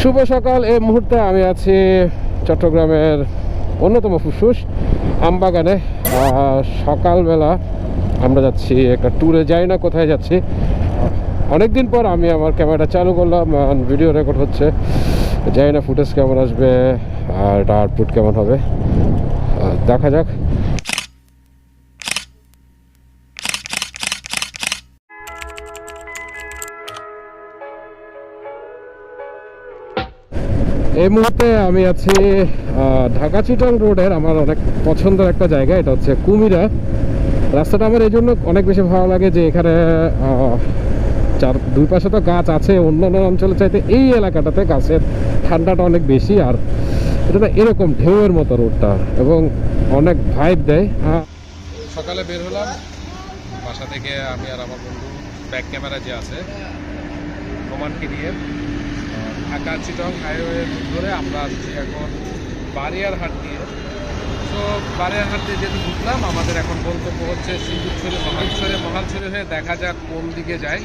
শুভ সকাল। এই মুহূর্তে আমি আছি চট্টগ্রামের অন্যতম ফুসফুস আমবাগানে। সকালবেলা আমরা যাচ্ছি, একটা ট্যুরে যাই না, কোথায় যাচ্ছি? অনেক দিন পর আমি আমার ক্যামেরাটা চালু করলাম ভিডিও রেকর্ড হচ্ছে। জানি না ফুটেজ কেমন আসবে, আর এটা আউটপুট কেমন হবে দেখা যাক। এই মুহূর্তে আমি আছি ঢাকা চিটং রোডের আমার অনেক পছন্দের একটা জায়গা, এটা হচ্ছে কুমিরা। রাস্তাটা আমার এই জন্য অনেক বেশি ভালো লাগে যে এখানে চার, দুই পাশে তো গাছ আছে অন্যান্য অঞ্চলে চাইতে এই এলাকাটাতে গাছের ঠান্ডাটা অনেক বেশি, আর এটা না এরকম ঢেউয়ের মতো রোডটা, এবং অনেক ভাইব দেয়। হ্যাঁ সকালে বের হলাম, বাসা থেকে আমি আর আমার বন্ধু ব্যাক ক্যামেরা যে আছে রোমানকে নিয়ে। ঢাকা চিটং হাইওয়ে ধরে আমরা আসছি এখন বারিয়ারহাট দিয়ে। তো বারিয়ারহাট দিয়ে যেহেতু ঢুকলাম, আমাদের এখন গন্তব্য হচ্ছে সিন্দুরছড়ি মহালছড়ি মহালছড়ি হয়ে দেখা যাক কোন দিকে যায়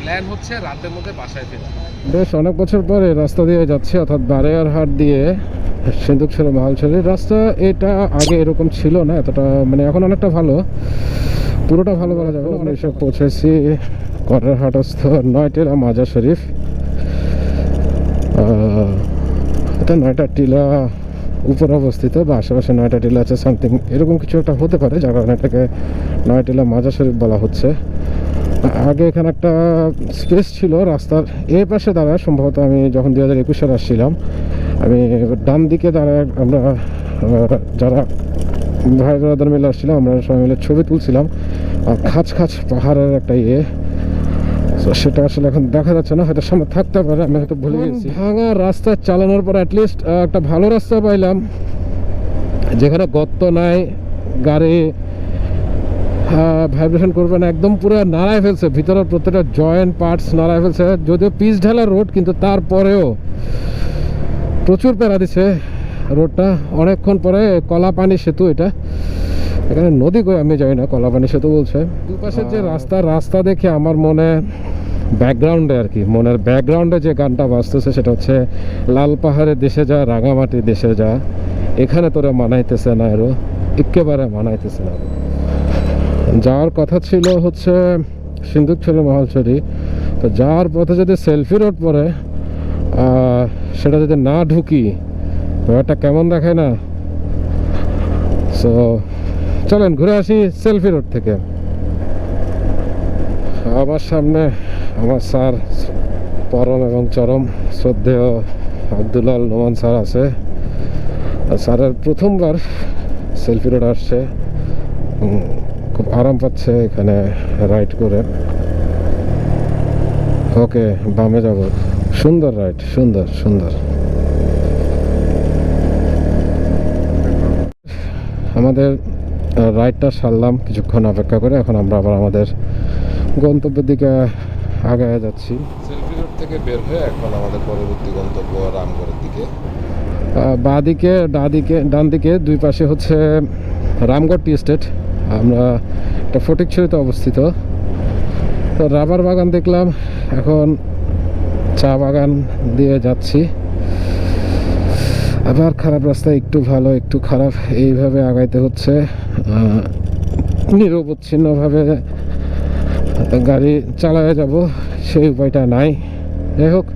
প্ল্যান হচ্ছে রাতের মধ্যে বাসায় ফেরা বেশ, অনেক বছর পরে রাস্তা দিয়ে যাচ্ছে, অর্থাৎ বারিয়ারহাট দিয়ে সিন্দুকছড়ি মহালছড়ি। রাস্তা এটা আগে এরকম ছিল না, এতটা মানে এখন অনেকটা ভালো। পুরোটা ভালো বলা যাবে। আমরা এসে পৌঁছেছি। কটারহাটস্থ নয়টেরা মাজার শরীফ। এটা নয়টা টিলা উপরে অবস্থিত, বা আশেপাশে নয়টা টিলা আছে সামথিং এরকম কিছু একটা হতে পারে, যার কারণে এটাকে নয় টিলা মাজার শরীফ বলা হচ্ছে। আগে এখানে একটা স্পেস ছিল রাস্তার এ পাশে দাঁড়ায়, সম্ভবত আমি যখন দুই হাজার একুশ সালে আসছিলাম, আমি ডান দিকে দাঁড়ায় আমরা যারা ভাই ব্রাদার মিলে আসছিলাম, আমরা সবাই মিলে ছবি তুলছিলাম। খাঁচ খাঁচ পাহাড়ের একটা ইয়ে। তো সেটা আসলে এখন দেখা যাচ্ছে না হয়তো সামনে থাকতে পারে আমি হয়তো ভুলে গেছি। ভাঙা রাস্তা চালানোর পর অ্যাটলিস্ট একটা ভালো রাস্তা পাইলাম যেখানে গর্ত নাই গাড়ি ভাইব্রেশন করবে না একদম পুরো নাড়ায় ফেলছে ভিতরের প্রত্যেকটা জয়েন্ট পার্টস নাড়ায় ফেলছে যদিও পিচ ঢালা রোড কিন্তু তারপরেও প্রচুর প্যারা দিছে রোডটা অনেকক্ষণ পরে কলাপানি সেতু এটা। এখানে নদী কই আমি জানি না কলাপানি সেতু বলছে। দুপাশের যে রাস্তা রাস্তা দেখে আমার মনে ব্যাকগ্রাউন্ডে আর কি মনের ব্যাকগ্রাউন্ডে যে গানটা বাজতেছে সেটা হচ্ছে লাল পাহাড়ের দেশে যা রাঙামাটি দেশে যা এখানে তোরা মানাইতেছে না এরও একেবারে মানাইতেছে না। যাওয়ার কথা ছিল হচ্ছে সিন্দুকছড়ি মহালছড়ি। তো যাওয়ার পথে যদি সেলফি রোড আহ, সেটা যদি না ঢুকি ব্যাপারটা কেমন দেখায় না? সো চলেন ঘুরে আসি সেলফি রোড থেকে। আমার সামনে আমার স্যার পরম এবং চরম শ্রদ্ধেয় আব্দুলাল নোমান স্যার আছে। স্যারের প্রথমবার সেলফি রোড আসছে। খুব আরাম পাচ্ছে এখানে রাইড করে। ওকে, বামে যাব। সুন্দর রাইড, সুন্দর সুন্দর। আমাদের রাইডটা সারলাম কিছুক্ষণ অপেক্ষা করে। এখন আমরা আবার আমাদের গন্তব্যের দিকে আগায় যাচ্ছি। সেলফি রোড থেকে বের হয়ে এখন আমাদের পরবর্তী গন্তব্য রামগড়ের দিকে। বাঁ দিকে ডান দিকে ডান দিকে দুই পাশে হচ্ছে রামগড় টি এস্টেট আমরা একটা ফটিকছড়িতে অবস্থিত। তো রাবার বাগান দেখলাম এখন চা বাগান দিয়ে যাচ্ছি। আবার খারাপ রাস্তা একটু ভালো একটু খারাপ। এইভাবে আগাইতে হচ্ছে। নিরবচ্ছিন্নভাবে গাড়ি চালায় যাব, সেই উপায়টা নাই। যাই হোক,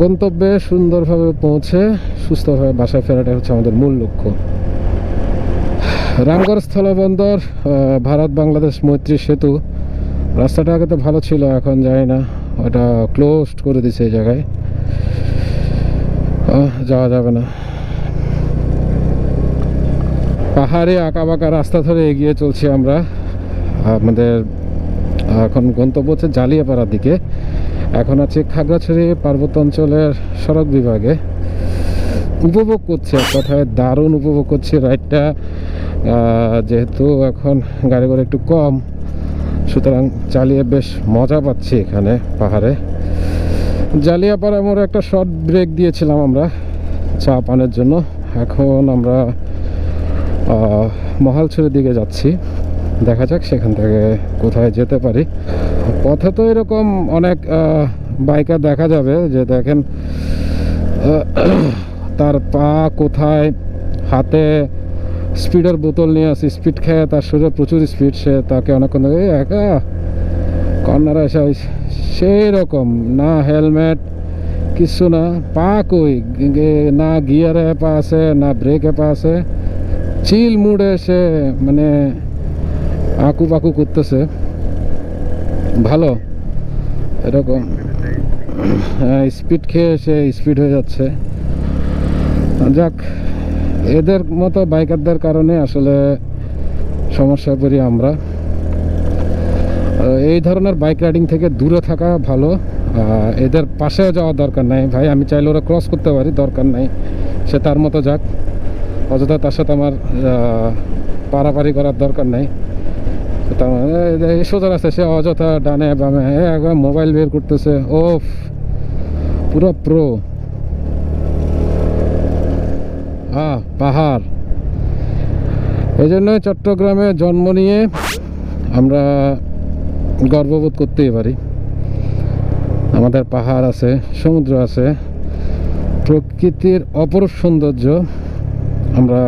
গন্তব্যে সুন্দরভাবে পৌঁছে সুস্থভাবে বাসায় ফেরাটাই হচ্ছে আমাদের মূল লক্ষ্য। রামগড় স্থলবন্দর ভারত বাংলাদেশ মৈত্রী সেতু। রাস্তাটা আগে তো ভালো ছিল, এখন যায় না। ওটা ক্লোজড করে দিছে এই জায়গায়। যাওয়া যাবে না। পাহাড়ে আঁকা বাঁকা রাস্তা ধরে এগিয়ে চলছি আমরা। আমাদের এখন গন্তব্য হচ্ছে জালিয়াপাড়ার দিকে। এখন আছে খাগড়াছড়ি পার্বত্য অঞ্চলের সড়ক বিভাগে। উপভোগ করছি, এক কথায় দারুণ উপভোগ করছি। রাইডটা যেহেতু এখন গাড়ি করে একটু কম, সুতরাং চালিয়ে বেশ মজা পাচ্ছি এখানে পাহাড়ে। জালিয়াপাড়া মোড়ে একটা শর্ট ব্রেক দিয়েছিলাম আমরা চা পানের জন্য। এখন আমরা মহালছড়ির দিকে যাচ্ছি। দেখা যাক সেখান থেকে কোথায় যেতে পারি। পথে তো এরকম অনেক বাইকার দেখা যাবে যে দেখেন তার পা কোথায় হাতে স্পিডের বোতল নিয়ে আসি স্পিড খেয়ে তার শরীরে প্রচুর স্পিড সে তাকে অনেকক্ষণ ধরে, একা? কর্নারে এসে সেই রকম না হেলমেট কিছু না পা কই? না গিয়ারে পা আছে না ব্রেকে পা আছে। চিল মুডে সে মানে আঁকু পাকু করতেছে। ভালো। এরকম। হ্যাঁ স্পিড খেয়ে সে স্পিড হয়ে যাচ্ছে। যাক, এদের মতো বাইকারদের কারণে আসলে সমস্যায় পড়ি আমরা। এই ধরনের বাইক রাইডিং থেকে দূরে থাকা ভালো। এদের পাশেও যাওয়ার দরকার নাই। ভাই, আমি চাইলে ওরা ক্রস করতে পারি, দরকার নাই। সে তার মতো যাক। অযথা তার সাথে আমার পারাপারি করার দরকার নাই। সোজা রাস্তা সে অযথা ডানে বামে একবার মোবাইল বের করতেছে ও পুরো প্রো। আহ পাহাড়। এই জন্য চট্টগ্রামে জন্ম নিয়ে আমরা গর্ববোধ করতেই পারি। আমাদের পাহাড় আছে, সমুদ্র আছে, প্রকৃতির অপরূপ সৌন্দর্য আমরা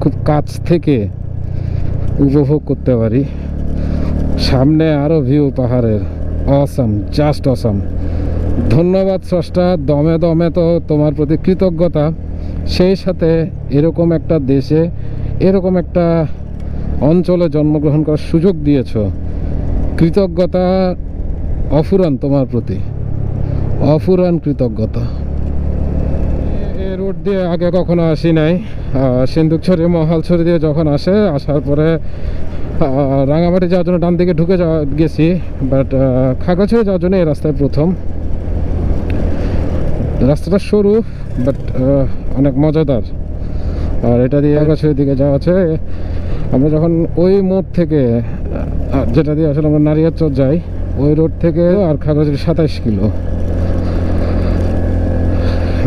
খুব কাছ থেকে উপভোগ করতে পারি। সামনে আরও ভিউ পাহাড়ের। অসম জাস্ট অসম ধন্যবাদ, স্রষ্টা। দমে দমে তো তোমার প্রতি কৃতজ্ঞতা। সেই সাথে এরকম একটা দেশে, এরকম একটা অঞ্চলে জন্মগ্রহণ করার সুযোগ দিয়েছ। কৃতজ্ঞতা অফুরান তোমার প্রতি। অফুরান কৃতজ্ঞতা। এ রোড দিয়ে আগে কখনো আসি নাই। সিন্ধুকছড়ি মহালছড়ি দিয়ে যখন আসে, আসার পরে রাঙামাটি যাওয়ার জন্য ডান দিকে ঢুকে যাওয়া গেছি বাট খাগড়াছড়ি যাওয়ার জন্য এই রাস্তায় প্রথম। রাস্তাটা সরু বাট অনেক মজাদার। আর এটা দিয়ে খাগড়াছড়ির দিকে যাওয়া আছে। আমরা যখন ওই মোড় থেকে যেটা দিয়ে আসলে আমরা নারিয়াচর যাই, ওই রোড থেকে আর খাগড়াছড়ি সাতাইশ কিলো।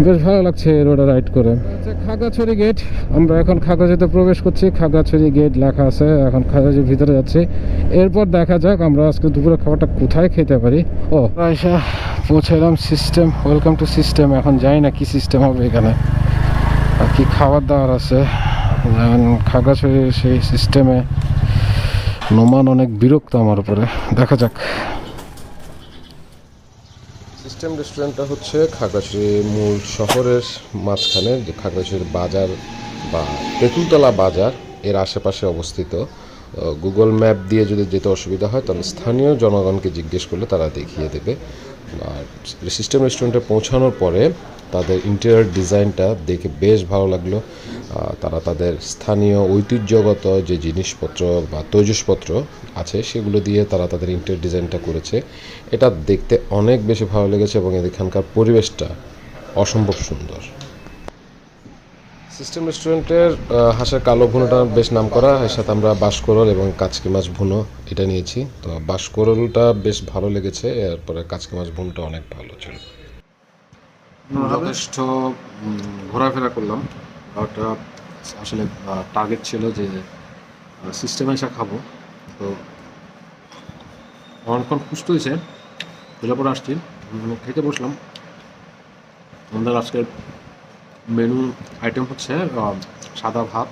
বেশ ভালো লাগছে এই রোডে রাইড করে। খাগড়াছড়ি গেট আমরা এখন খাগড়াছড়িতে প্রবেশ করছি। খাগড়াছড়ি গেট লেখা আছে, এখন খাগড়াছড়ির ভিতরে যাচ্ছি। এরপর দেখা যাক আমরা আজকে দুপুরে খাবারটা কোথায় খেতে পারি। ও আয়সা পৌঁছালাম সিস্টেম ওয়েলকাম টু সিস্টেম এখন যাই না কি সিস্টেম হবে এখানে। আর কি খাবার দাবার আছে। যেমন খাগড়াছড়ির সেই সিস্টেমে নোমান অনেক বিরক্ত আমার উপরে। দেখা যাক। সিস্টেম রেস্টুরেন্টটা হচ্ছে খাগড়াছড়ি মূল শহরের মাঝখানে, যে খাগড়াছড়ির বাজার বা তেঁতুলতলা বাজার এর আশেপাশে অবস্থিত। গুগল ম্যাপ দিয়ে যদি যেতে অসুবিধা হয়, তাহলে স্থানীয় জনগণকে জিজ্ঞেস করলে তারা দেখিয়ে দেবে। আর সিস্টেম রেস্টুরেন্টে পৌঁছানোর পরে তাদের ইন্টেরিয়র ডিজাইনটা দেখে বেশ ভালো লাগল। তারা তাদের স্থানীয় ঐতিহ্যগত যে জিনিসপত্র বা তৈজসপত্র আছে, সেগুলো দিয়ে তারা তাদের ইন্টেরিয়র ডিজাইনটা করেছে। এটা দেখতে অনেক বেশি ভালো লেগেছে এবং এখানকার পরিবেশটা অসম্ভব সুন্দর। সিস্টেম রেস্টুরেন্টের হাঁসের কালো ভুনোটা বেশ নাম করা এর সাথে আমরা বাঁশকরল এবং কাচকি মাছ ভুনো এটা নিয়েছি। তো বাঁশকরলটা বেশ ভালো লেগেছে, এরপরে কাচকি মাছ ভুনোটা অনেক ভালো ছিল। যথেষ্ট ঘোরাফেরা করলাম। ওটা আসলে টার্গেট ছিল যে সিস্টেমে এসে খাব। তো অনেকক্ষণ সুস্থ হয়েছে। দুলাপুর আসছি খেতে বসলাম। আমাদের আজকের মেনু আইটেম হচ্ছে সাদা ভাত,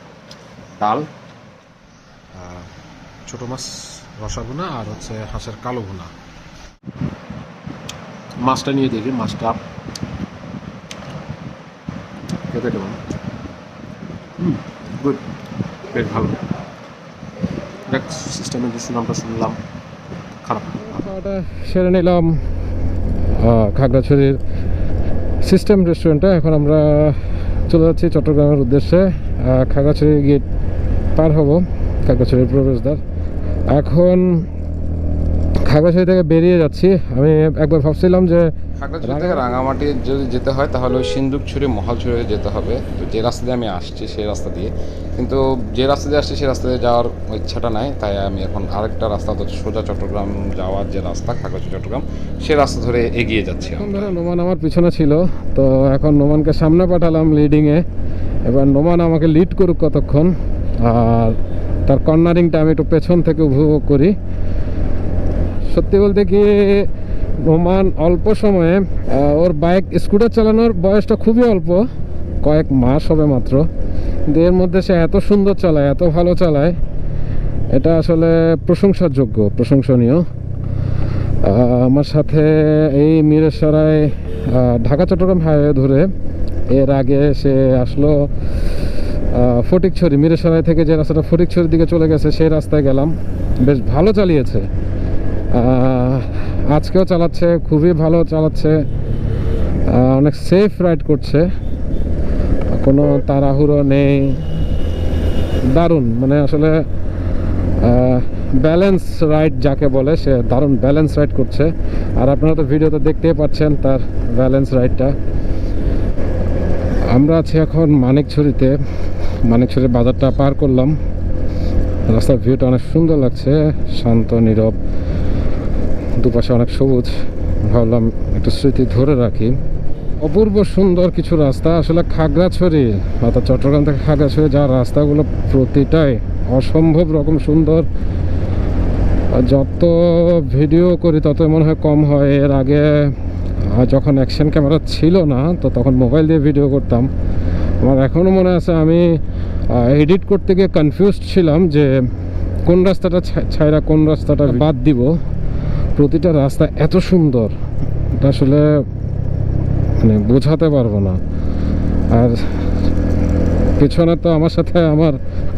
ডাল ছোটো মাছ রসা ভুনা আর হচ্ছে হাঁসের কালো ভুনা। মাছটা নিয়ে দেখি, মাছটা খেতে কেমন? হুম গুড বেশ ভালো। সিস্টেমের যে সুনামটা শুনলাম। খারাপ খাওয়াটা সেরে নিলাম। খাগড়াছড়ির সিস্টেম রেস্টুরেন্টে এখন আমরা চলে যাচ্ছি চট্টগ্রামের উদ্দেশ্যে। খাগড়াছড়ি গেট পার হব খাগড়াছড়ির প্রবেশদ্বার। এখন খাগড়াছড়ি থেকে বেরিয়ে যাচ্ছি। আমি একবার ভাবছিলাম যে খাগড়াছড়ি থেকে রাঙামাটি যদি যেতে হয় তাহলে ওই সিন্দুকছড়ি মহালছড়ি যেতে হবে। তো যে রাস্তা দিয়ে আমি আসছি সেই রাস্তা দিয়ে। কিন্তু যে রাস্তা দিয়ে আসছি সেই রাস্তা দিয়ে যাওয়ার ইচ্ছাটা নাই। তাই আমি এখন আরেকটা রাস্তা সোজা চট্টগ্রাম যাওয়ার যে রাস্তা খাগড়াছড়ি চট্টগ্রাম সে রাস্তা ধরে এগিয়ে যাচ্ছি আমরা। নোমান আমার পিছনে ছিল তো এখন নোমানকে সামনে পাঠালাম লিডিংয়ে এবার নোমান আমাকে লিড করুক কতক্ষণ আর তার কর্নারিংটা আমি একটু পেছন থেকে উপভোগ করি। সত্যি বলতে কি নোমান অল্প সময়ে ওর বাইক স্কুটার চালানোর বয়সটা খুবই অল্প কয়েক মাস হবে মাত্র। কিন্তু মধ্যে সে এত সুন্দর চালায়, এত ভালো চালায়, এটা আসলে প্রশংসার যোগ্য প্রশংসনীয় আমার সাথে এই মিরেশ্বরায় ঢাকা, চট্টগ্রাম হাইওয়ে ধরে এর আগে সে আসলো ফটিকছড়ি মিরেশ্বরাই থেকে যে রাস্তাটা ফটিকছড়ির দিকে চলে গেছে, সেই রাস্তায় গেলাম। বেশ ভালো চালিয়েছে। আজকেও চালাচ্ছে, খুবই ভালো চালাচ্ছে অনেক সেফ রাইড করছে। কোনো তাড়াহুড়ো নেই। দারুণ মানে আসলে ব্যালেন্স রাইড যাকে বলে, সে দারুণ ব্যালেন্স রাইড করছে। আর আপনারা তো ভিডিওতে দেখতেই পাচ্ছেন তার ব্যালেন্স রাইডটা আমরা আছি এখন মানিকছড়িতে। মানিকছড়ির বাজারটা পার করলাম। রাস্তার ভিউটা অনেক সুন্দর লাগছে, শান্ত, নীরব, দুপাশে অনেক সবুজ। ভাবলাম একটু স্মৃতি ধরে রাখি। অপূর্ব সুন্দর কিছু রাস্তা, আসলে খাগড়াছড়ি অর্থাৎ চট্টগ্রাম থেকে খাগড়াছড়ি যাওয়ার রাস্তাগুলো প্রতিটাই অসম্ভব রকম সুন্দর। যত ভিডিও করি, তত মনে হয় কম হয়। এর আগে যখন অ্যাকশন ক্যামেরা ছিল না, তো তখন মোবাইল দিয়ে ভিডিও করতাম। আমার এখনও মনে আছে, আমি এডিট করতে গিয়ে কনফিউজড ছিলাম যে কোন রাস্তাটা ছাইরা কোন রাস্তাটা বাদ দিব। প্রতিটা রাস্তা এত সুন্দর। আসলে মানে বোঝাতে পারব না। আর পিছনে তো আমার সাথে আমার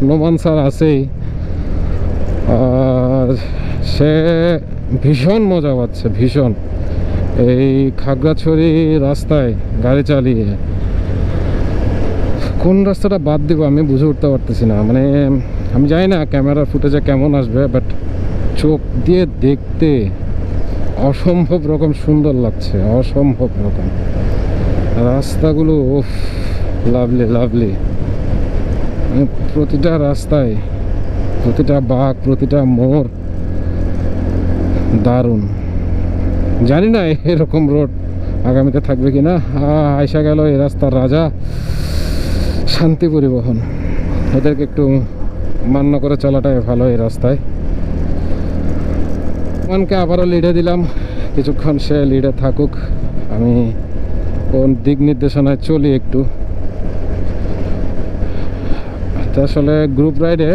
নোমান স্যার আছেই। আর সে ভীষণ মজা পাচ্ছে, ভীষণ। এই খাগড়াছড়ি রাস্তায় গাড়ি চালিয়ে। কোন রাস্তাটা বাদ দিব আমি বুঝে উঠতে পারতেছি না। মানে আমি জানি না ক্যামেরার ফুটেজে কেমন আসবে বাট চোখ দিয়ে দেখতে অসম্ভব রকম সুন্দর লাগছে, অসম্ভব রকম। রাস্তাগুলো লাভলি লাভলি প্রতিটা রাস্তায়, প্রতিটা বাঘ প্রতিটা মোড়, দারুণ। জানি না এরকম রোড আগামীতে থাকবে কি না আয়সা গেল এই রাস্তার রাজা। শান্তি পরিবহন। এদেরকে একটু মান্য করে চলাটাই ভালো এই রাস্তায়। মনকে আবারও লিডে দিলাম। কিছুক্ষণ সে লিডে থাকুক। আমি কোন দিক নির্দেশনায় চলি একটু। আসলে গ্রুপ রাইডে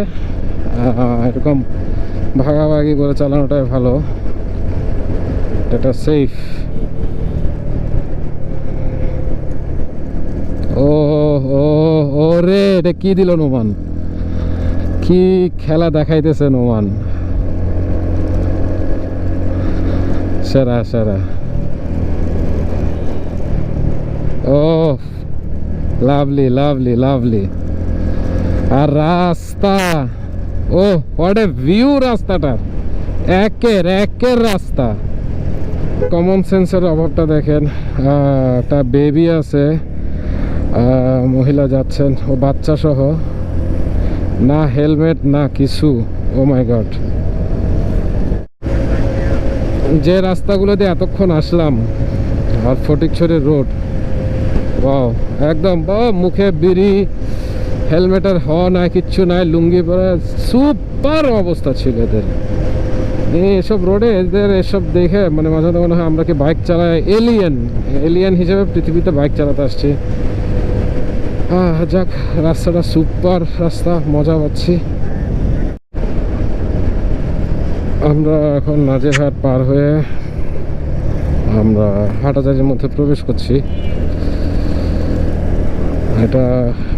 এরকম ভাগাভাগি করে চালানোটাই ভালো। এটা সেফ ও ও ও রে, এটা কি দিল নোমান? কি খেলা দেখাইতেছে নোমান? সেরা সেরা। ও লাভলি লাভলি লাভলি আর রাস্তা ও হোয়াট এ ভিউ রাস্তাটার। একের একের রাস্তা। কমন সেন্সের অভাবটা দেখেন একটা বেবি আছে মহিলা যাচ্ছেন, ও বাচ্চা সহ। না হেলমেট না কিছু। ও মাই গড যে রাস্তাগুলো দিয়ে এতক্ষণ আসলাম, আর ফটিকছড়ির রোড বাও একদম বা মুখে বিড়ি হেলমেটের হ নাই, কিচ্ছু নাই, লুঙ্গি পরে সুপার অবস্থা ছিল এদের। এসব রোডে এদের এসব দেখে মানে মাঝে মাঝে মনে হয় আমরা কি বাইক চালাই এলিয়েন এলিয়েন হিসেবে পৃথিবীতে বাইক চালাতে আসছি। যাক, রাস্তাটা সুপার রাস্তা, মজা পাচ্ছি। আমরা এখন নাজেরহাট পার হয়ে আমরা হাটাজারির মধ্যে প্রবেশ করছি। এটা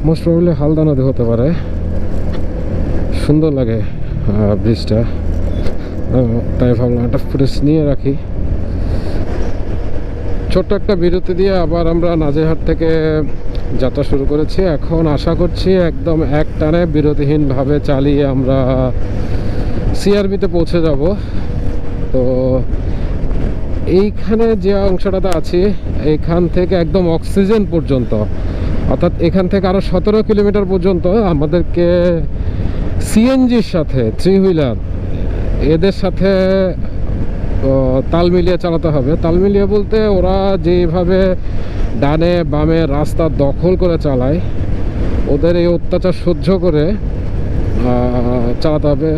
মোস্ট প্রবলি হালদা নদী হতে পারে। সুন্দর লাগে ব্রিজটা তাই ভাবলাম একটা ফুটেজ নিয়ে রাখি। ছোট্ট একটা বিরতি দিয়ে আবার আমরা নাজেহাট থেকে যাত্রা শুরু করেছি। এখন আশা করছি একদম এক টানে বিরতিহীনভাবে চালিয়ে আমরা সিআরবিতে পৌঁছে যাব। তো এইখানে যে অংশটাতে আছি, এইখান থেকে একদম অক্সিজেন পর্যন্ত। অর্থাৎ এখান থেকে আরও সতেরো কিলোমিটার পর্যন্ত আমাদেরকে সিএনজির সাথে থ্রি হুইলার এদের সাথে তাল মিলিয়ে চালাতে হবে। তাল মিলিয়ে বলতে ওরা যেভাবে ডানে বামে রাস্তা দখল করে চালায়, ওদের এই অত্যাচার সহ্য করে চালাতে হবে।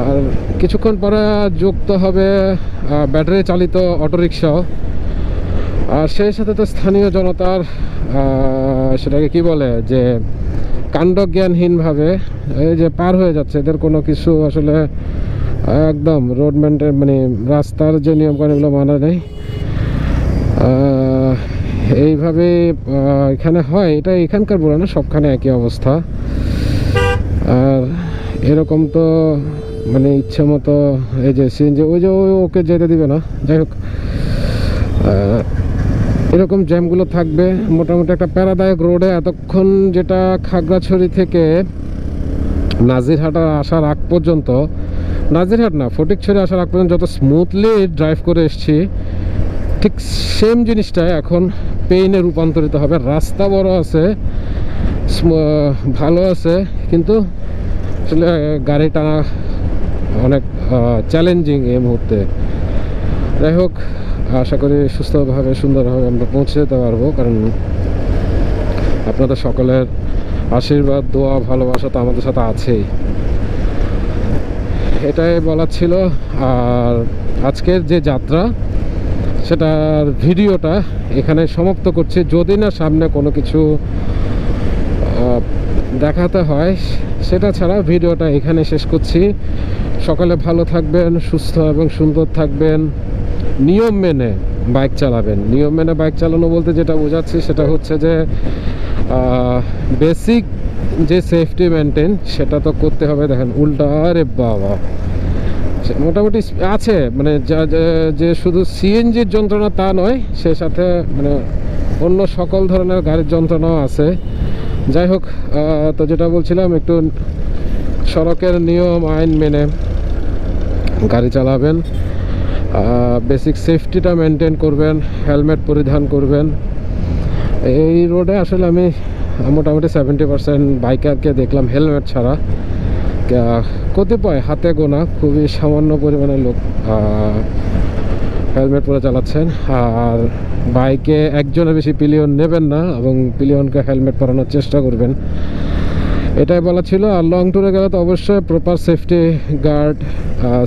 আর কিছুক্ষণ পরে যুক্ত হবে ব্যাটারি চালিত অটোরিকশাও আর সেই সাথে তো স্থানীয় জনতার সেটাকে কি বলে, যে কাণ্ডজ্ঞানহীনভাবে এই যে পার হয়ে যাচ্ছে, এদের কোনো কিছু আসলে একদম রোড মেনটেন মানে রাস্তার যে নিয়মকানুনগুলো মানা নেই। এইভাবে এখানে হয়, এটা এখানকার বলে না, সবখানে একই অবস্থা। আর এরকম তো মানে ইচ্ছে মতো, এই যে সিএনজি, ওই যে ওকে যেতে দিবে না। যাই হোক এরকম জ্যামগুলো থাকবে। মোটামুটি একটা প্যারাদায়ক রোডে এতক্ষণ যেটা খাগড়াছড়ি থেকে নাজিরহাটা আসার আগ পর্যন্ত, নাজিরহাট না, ফটিকছড়ি আসার আগ পর্যন্ত যত স্মুথলি ড্রাইভ করে এসছি, ঠিক সেম জিনিসটাই এখন পেইনে রূপান্তরিত হবে। রাস্তা বড় আছে ভালো আছে, কিন্তু আসলে গাড়ি টানা অনেক চ্যালেঞ্জিং এই মুহূর্তে। যাই হোক আশা করি সুস্থভাবে, সুন্দরভাবে আমরা পৌঁছে যেতে পারব, কারণ আপনাদের সকলের আশীর্বাদ, দোয়া, ভালোবাসা তো আমাদের সাথে আছেই। এটাই বলার ছিল। আর আজকের যে যাত্রা, সেটার ভিডিওটা এখানে সমাপ্ত করছি। যদি না সামনে কোনো কিছু দেখাতে হয়, সেটা ছাড়া ভিডিওটা এখানে শেষ করছি। সকালে ভালো থাকবেন, সুস্থ এবং সুন্দর থাকবেন। নিয়ম মেনে বাইক চালাবেন। নিয়ম মেনে বাইক চালানো বলতে যেটা বোঝাচ্ছি সেটা হচ্ছে যে বেসিক যে সেফটি মেনটেন সেটা তো করতে হবে। দেখেন, উল্টা, আরে বাবা। মোটামুটি আছে মানে যা- যে শুধু সিএনজির যন্ত্রণা তা নয়, সে সাথে মানে অন্য সকল ধরনের গাড়ির যন্ত্রণাও আছে। যাই হোক তো যেটা বলছিলাম, একটু সড়কের নিয়ম, আইন মেনে গাড়ি চালাবেন। বেসিক সেফটিটা মেনটেন করবেন হেলমেট পরিধান করবেন। এই রোডে আসলে আমি মোটামুটি সেভেন্টি পার্সেন্ট বাইকারকে দেখলাম হেলমেট ছাড়া। কতিপয় হাতে গোনা, খুবই সামান্য পরিমাণে লোক হেলমেট পরে চালাচ্ছেন। আর বাইকে একজনের বেশি পিলিয়ন নেবেন না, এবং পিলিয়নকে হেলমেট পরানোর চেষ্টা করবেন। এটাই বলা ছিল। আর লং ট্যুরে গেলে তো অবশ্যই proper safety guard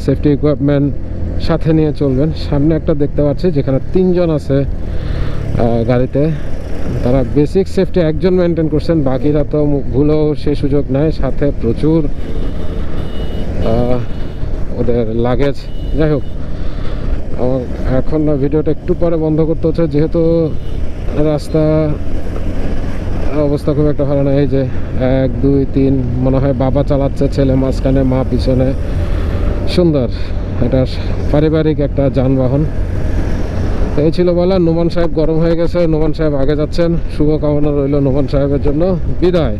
safety equipment সাথে নিয়ে চলবেন। সামনে একটা দেখতে পাচ্ছি, যেখানে তিনজন আছে গাড়িতে। তারা বেসিক সেফটি একজন মেনটেন করছেন, বাকিরা তো ভুলেও সেই সুযোগ নেয়। সাথে প্রচুর ওদের লাগেজ যাই হোক এখন ভিডিওটা একটু পরে বন্ধ করতে হচ্ছে, যেহেতু রাস্তা অবস্থা খুব একটা ভালো না। এই যে এক, দুই, তিন, মনে হয় বাবা চালাচ্ছে, ছেলে মাঝখানে, মা পিছনে। সুন্দর। এটা পারিবারিক একটা যানবাহন। এই ছিল বলা, নোমান সাহেব গরম হয়ে গেছে, নোমান সাহেব আগে যাচ্ছেন, শুভকামনা রইল নোমান সাহেবের জন্য। বিদায়।